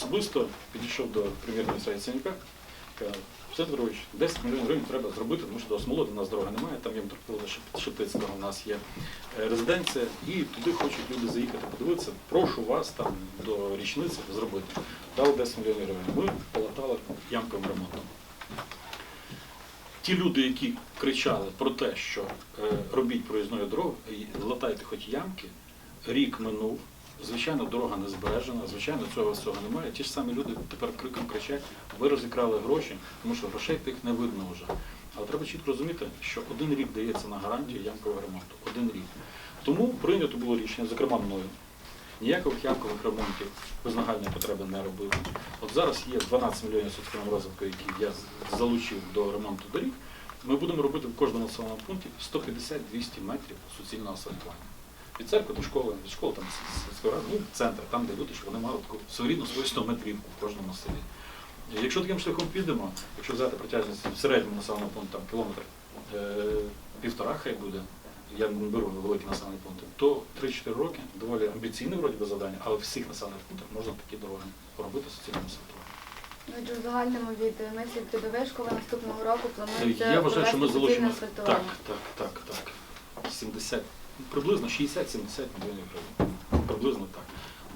особисто підійшов до прем'єр-міністра Яценюка, каже, все Петрович, 10 мільйонів гривень треба зробити, тому що до Осмолоди у нас дороги немає, там є Шептицького, у нас є е, резиденція, і туди хочуть люди заїхати, подивитися. Прошу вас там до річниці зробити. Дали 10 мільйонів гривень. Ми полатали ямковим ремонтом. Ті люди, які кричали про те, що е, робіть проїзною дорогу, латайте хоч ямки, рік минув. Звичайно, дорога не збережена, звичайно, цього всього немає. Ті ж самі люди тепер криком кричать, ви розікрали гроші, тому що грошей тих не видно вже. Але треба чітко розуміти, що один рік дається на гарантію ямкового ремонту. Один рік. Тому прийнято було рішення, зокрема мною, ніяких ямкових ремонтів без нагальної потреби не робили. От зараз є 12 мільйонів соціального розвитку, які я залучив до ремонту доріг. Ми будемо робити в кожному населеному пункті 150-200 метрів суцільного асфальтування. Від церкви до школи, від школи там с- ради, ну, центр, там, де люди, щоб вони мали таку своєрідну свою 100 метрівку в кожному селі. І Якщо таким шляхом підемо, якщо взяти протяжність в середньому населеному пункті там, кілометр е, півтора хай буде, я не беру великі населені пункти, то 3-4 роки доволі амбіційне вроді би завдання, але в всіх населених пунктах можна такі дороги поробити суцільним асфальтуванням. Ну, в загальному від мислі до школи наступного року планується Я вважаю, що ми залучимо так, так, так, так. 70, приблизно 60-70 мільйонів гривень. Приблизно так.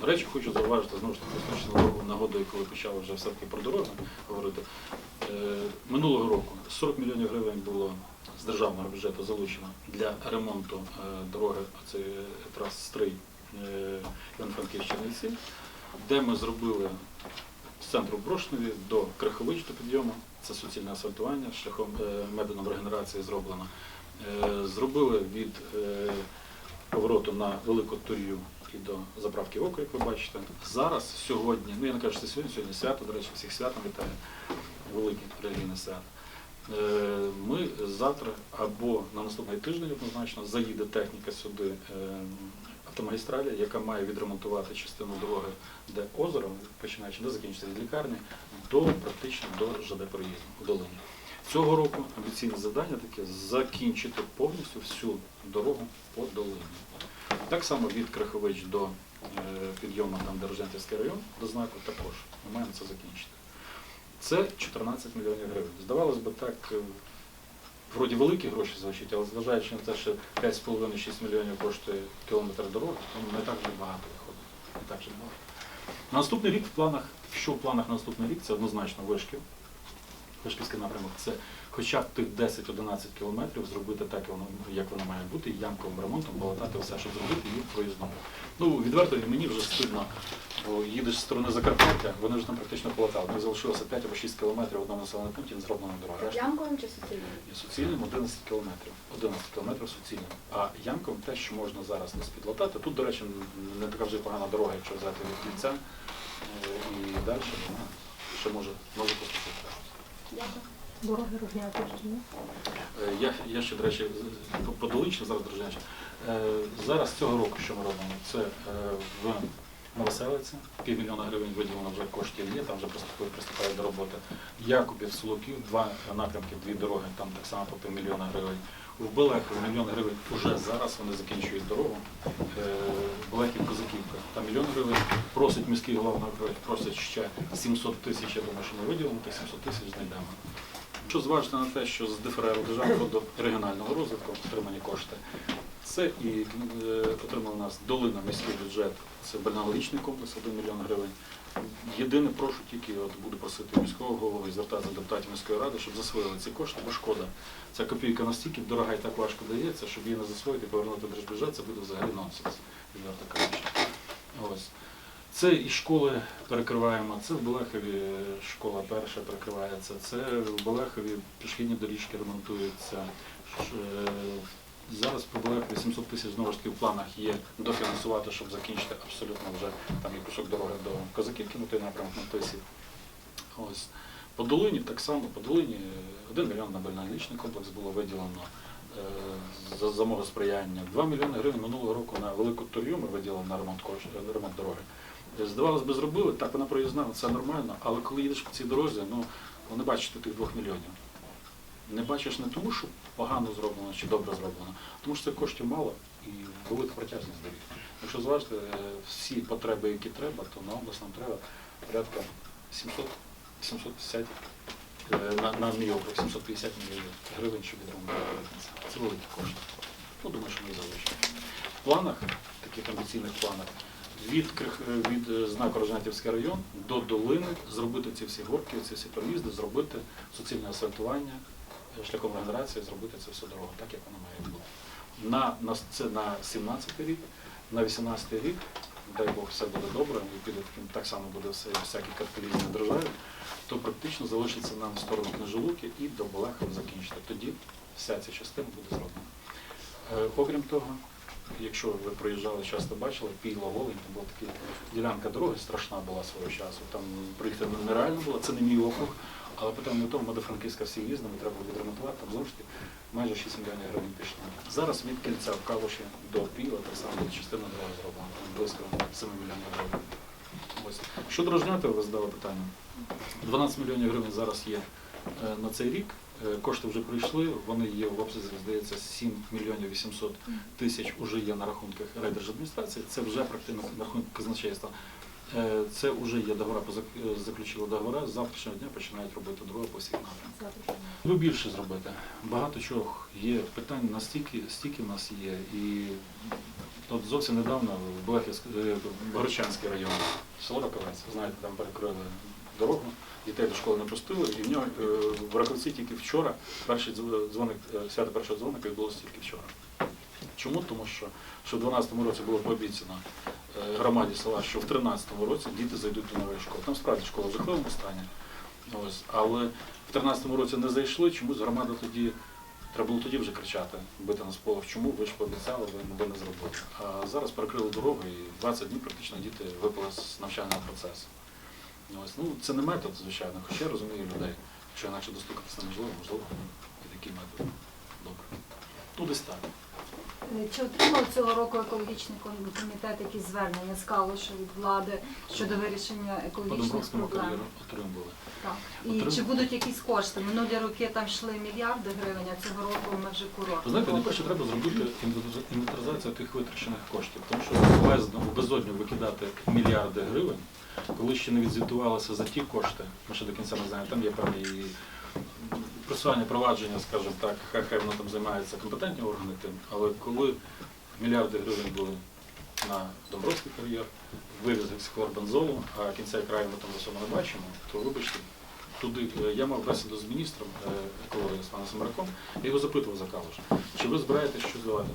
До речі, хочу зауважити знову ж таки нагодою, коли почали вже все-таки про дороги говорити. Е, Минулого року 40 мільйонів гривень було з державного бюджету залучено для ремонту е, дороги, це трас Стрий е, Іван-Франківщина-Чернівці, де ми зробили з центру Брошневі до Крихович до підйому. Це суцільне асфальтування шляхом е, методом регенерації зроблено. Е, Зробили від е, повороту на Велику Турію і до заправки ОКО, як ви бачите. Зараз, сьогодні, ну я не кажу, що сьогодні, сьогодні свято, до речі, всіх святом вітаю, велике релігійне свято. Е, Ми завтра або на наступний тиждень однозначно заїде техніка сюди автомагістралі, яка має відремонтувати частину дороги, де озеро, починаючи де закінчиться від лікарні, до практично до ЖД проїзду в долині. Цього року амбіційне завдання таке закінчити повністю всю дорогу по долині. Так само від Крахович до е, підйому там, де район, до знаку також. Ми маємо це закінчити. Це 14 мільйонів гривень. Здавалось би, так, е, вроді великі гроші звучать, але зважаючи на те, що 5,5-6 мільйонів коштує кілометр дороги, то не так вже багато виходить. Не так вже багато. На наступний рік в планах, що в планах на наступний рік, це однозначно вишків. Вишківський напрямок це хоча б тих 10-11 кілометрів зробити так, як воно, має бути, ямковим ремонтом, полатати все, щоб зробити їх проїзною. Ну, відверто мені вже стидно, бо їдеш з сторони Закарпаття, вони вже там практично полатали. Ми залишилося 5 або 6 кілометрів в одному населеному пункті не зроблена дорога. Ямковим чи суцільним? суцільним 11 кілометрів. 11 кілометрів суцільним. А ямком те, що можна зараз десь підлатати. Тут, до речі, не така вже погана дорога, якщо взяти від кінця е, і далі, вона ще може, може поступити. Дороги Рожнятівщини. Е, Я, я ще, до речі, з- по- по зараз Дружняче. Зараз цього року, що ми робимо, це е, в Новоселиці, півмільйона гривень виділено вже коштів є, там вже приступають, до роботи. Якубів, Солоків, два напрямки, дві дороги, там так само по півмільйона гривень. В Белехові мільйон гривень вже зараз вони закінчують дорогу. Е, Белехів Козаківка. Там мільйон гривень просить міський голова просить ще 700 тисяч, я думаю, що ми виділимо, тих 700 тисяч знайдемо. Якщо зважити на те, що з ДФРР Державного фонду регіонального розвитку отримані кошти, це і е, отримав нас долина міський бюджет, це бальнеологічний комплекс 1 мільйон гривень. Єдине, прошу тільки, от буду просити міського голови і звертатися до депутатів міської ради, щоб засвоїли ці кошти, бо шкода. Ця копійка настільки дорога і так важко дається, щоб її не засвоїти повернути держбюджет, це буде взагалі нонсенс. Ось. Це і школи перекриваємо, це в Белехові школа перша перекривається, це в Белехові пішохідні доріжки ремонтуються. Е, Зараз Белехові 700 тисяч знову ж таки в планах є дофінансувати, щоб закінчити абсолютно вже там є кусок дороги до Козаківки, ну той напрямок на Тисі. Ось. По Долині так само, по Долині 1 мільйон на больничний комплекс було виділено е, за, за мого сприяння. 2 мільйони гривень минулого року на велику тур'ю ми виділили на ремонт, кош- на ремонт дороги. Е, Здавалось би, зробили, так вона проїзна, це нормально, але коли їдеш по цій дорозі, ну, не бачите тих 2 мільйонів. Не бачиш не тому, що погано зроблено чи добре зроблено, тому що це коштів мало і велика протяжність доріг. Якщо зважити е, всі потреби, які треба, то на область нам треба порядка 700, 750 е, на, на мій округ 750 мільйонів гривень, щоб відремонтувати. Це великі кошти. Ну, думаю, що ми залишимо. В планах, таких амбіційних планах, від, е, від знаку Рожнятівський район до долини зробити ці всі горки, ці всі переїзди, зробити суцільне асфальтування шляхом регенерації, зробити це все дорогу, так як воно має бути. На, на, це на 17 рік, на 18 рік, дай Бог, все буде добре, і піде таким, так само буде все, всякі катаклізми в державі, то практично залишиться нам сторону Книжелуки і до Болехова закінчити. Тоді вся ця частина буде зроблена. Е, Окрім того, якщо ви проїжджали, часто бачили, пійло волинь, там була така ділянка дороги, страшна була свого часу. Там приїхати нереально було, це не мій округ, але питання в тому, ми до Франківська всі їздимо, треба було відремонтувати, там знову майже 6 мільйонів гривень пішло. Зараз від кільця в Калуші до Піла, так само частина дороги зроблена, близько 7 мільйонів гривень. Ось. Щодо Рожнятова, ви задали питання. 12 мільйонів гривень зараз є е, на цей рік. Е, Кошти вже прийшли, вони є в обсязі, здається, 7 мільйонів 800 тисяч вже є на рахунках райдержадміністрації. Це вже практично на рахунок казначейства. Е, Це вже є договора, е, заключили договора. З завтрашнього дня починають робити дороги по всіх напрямках. Ну, більше зробити. Багато чого є. Питань настільки, стільки в нас є. І от зовсім недавно в е, Горочанський район, село Раковець, знаєте, там перекрили дорогу, дітей до школи не пустили, і в нього в Раковці тільки вчора перший дзвоник, свято першого дзвоника відбулося тільки вчора. Чому? Тому що, що в 2012 році було пообіцяно громаді села, що в 2013 році діти зайдуть до нової школи. Там справді школа в жахливому стані. Ось. Але в 2013 році не зайшли, чомусь громада тоді, треба було тоді вже кричати, бити на сполох, чому ви ж пообіцяли, ви, ви не зробили. А зараз перекрили дорогу і 20 днів практично діти випали з навчального процесу. Ось. Ну, це не метод, звичайно, хоча я розумію людей. Якщо інакше достукатися неможливо, можливо, і такий метод. Добре. Ну, десь так. Чи отримав цього року екологічний комітет якісь звернення з Калуша від влади щодо вирішення екологічних проблем? кар'єру отримували. Так. І Отримав. чи будуть якісь кошти? Минулі роки там йшли мільярди гривень, а цього року ми вже курорт. Ви знаєте, найперше треба зробити інвентаризацію тих витрачених коштів, тому що бездну, в безодню викидати мільярди гривень, коли ще не відзвітувалися за ті кошти, ми ще до кінця не знаємо, там є певні і провадження, скажімо так, хай, хай воно там займаються компетентні органи тим, але коли мільярди гривень були на Домбровський кар'єр, вивіз хлорбензолу, а кінця краю ми там за не бачимо, то вибачте, туди е, я мав бесіду з міністром е, екології з паном Семераком, я його запитував за калуш, чи ви збираєтесь щось давати?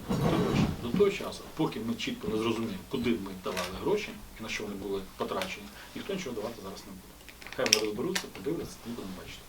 До того часу, поки ми чітко не зрозуміємо, куди ми давали гроші і на що вони були потрачені, ніхто нічого давати зараз не буде. Хай вони розберуться, подивляться, і будемо бачити.